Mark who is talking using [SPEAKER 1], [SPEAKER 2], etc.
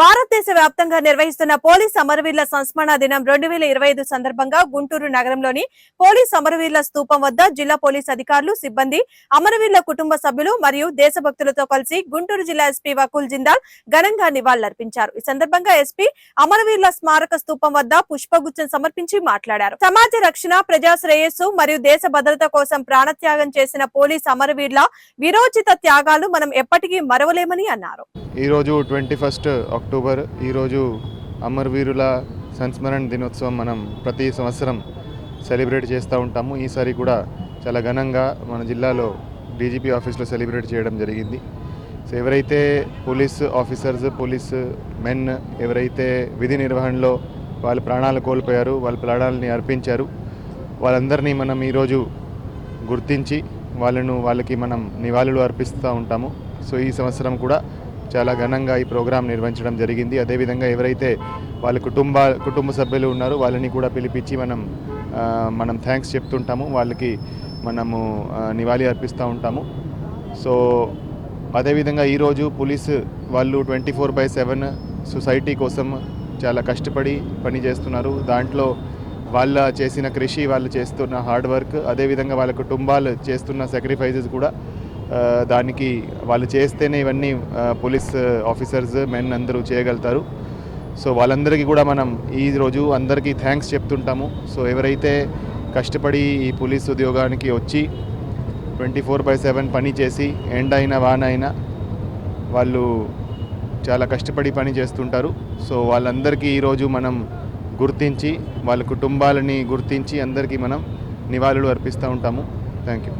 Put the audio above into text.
[SPEAKER 1] భారతదేశ వ్యాప్తంగా నిర్వహిస్తున్న పోలీస్ అమరవీరుల సంస్మరణ దినం రెండు వేల ఇరవై ఐదు సందర్భంగా గుంటూరు నగరంలోని పోలీస్ అమరవీరుల స్థూపం వద్ద జిల్లా పోలీస్ అధికారులు సిబ్బంది అమరవీరుల కుటుంబ సభ్యులు మరియు దేశభక్తులతో కలిసి గుంటూరు జిల్లా ఎస్పీ వకుల్ జిందాల్ ఘనంగా నివాళులర్పించారు. ఈ సందర్భంగా ఎస్పీ అమరవీరుల స్మారక స్థూపం వద్ద పుష్పగుచ్చం సమర్పించి మాట్లాడారు. సమాజ రక్షణ ప్రజా శ్రేయస్సు మరియు దేశ భద్రత కోసం ప్రాణత్యాగం చేసిన పోలీస్ అమరవీరుల విరోచిత త్యాగాలు మనం ఎప్పటికీ మరవలేమని అన్నారు.
[SPEAKER 2] ఈరోజు ట్వంటీ ఫస్ట్ అక్టోబర్ ఈరోజు అమరవీరుల సంస్మరణ దినోత్సవం మనం ప్రతి సంవత్సరం సెలబ్రేట్ చేస్తూ ఉంటాము. ఈసారి కూడా చాలా ఘనంగా మన జిల్లాలో డీజీపీ ఆఫీస్లో సెలబ్రేట్ చేయడం జరిగింది. సో ఎవరైతే పోలీస్ ఆఫీసర్స్ పోలీస్ మెన్ ఎవరైతే విధి నిర్వహణలో వాళ్ళ ప్రాణాలు కోల్పోయారు వాళ్ళ ప్రాణాలని అర్పించారు వాళ్ళందరినీ మనం ఈరోజు గుర్తించి వాళ్ళను వాళ్ళకి మనం నివాళులు అర్పిస్తూ ఉంటాము. సో ఈ సంవత్సరం కూడా చాలా ఘనంగా ఈ ప్రోగ్రాం నిర్వహించడం జరిగింది. అదేవిధంగా ఎవరైతే వాళ్ళ కుటుంబ కుటుంబ సభ్యులు ఉన్నారో వాళ్ళని కూడా పిలిపించి మనం మనం థ్యాంక్స్ చెప్తుంటాము. వాళ్ళకి మనము నివాళి అర్పిస్తూ ఉంటాము. సో అదేవిధంగా ఈరోజు పోలీసు వాళ్ళు twenty four by seven society కోసం చాలా కష్టపడి పని చేస్తున్నారు. దాంట్లో వాళ్ళ చేసిన కృషి వాళ్ళు చేస్తున్న హార్డ్ వర్క్ అదేవిధంగా వాళ్ళ కుటుంబాలు చేస్తున్న సాక్రిఫైజెస్ కూడా దానికి వాళ్ళు చేస్తేనే ఇవన్నీ పోలీస్ ఆఫీసర్స్ మెన్ అందరూ చేయగలుగుతారు. సో వాళ్ళందరికీ కూడా మనం ఈ రోజు అందరికీ థ్యాంక్స్ చెప్తుంటాము. సో ఎవరైతే కష్టపడి ఈ పోలీస్ ఉద్యోగానికి వచ్చి ట్వంటీ ఫోర్ బై సెవెన్ పని చేసి ఎండ్ అయినా వాన అయినా వాళ్ళు చాలా కష్టపడి పని చేస్తుంటారు. సో వాళ్ళందరికీ ఈరోజు మనం గుర్తించి వాళ్ళ కుటుంబాలని గుర్తించి అందరికీ మనం నివాళులు అర్పిస్తూ ఉంటాము. Thank you.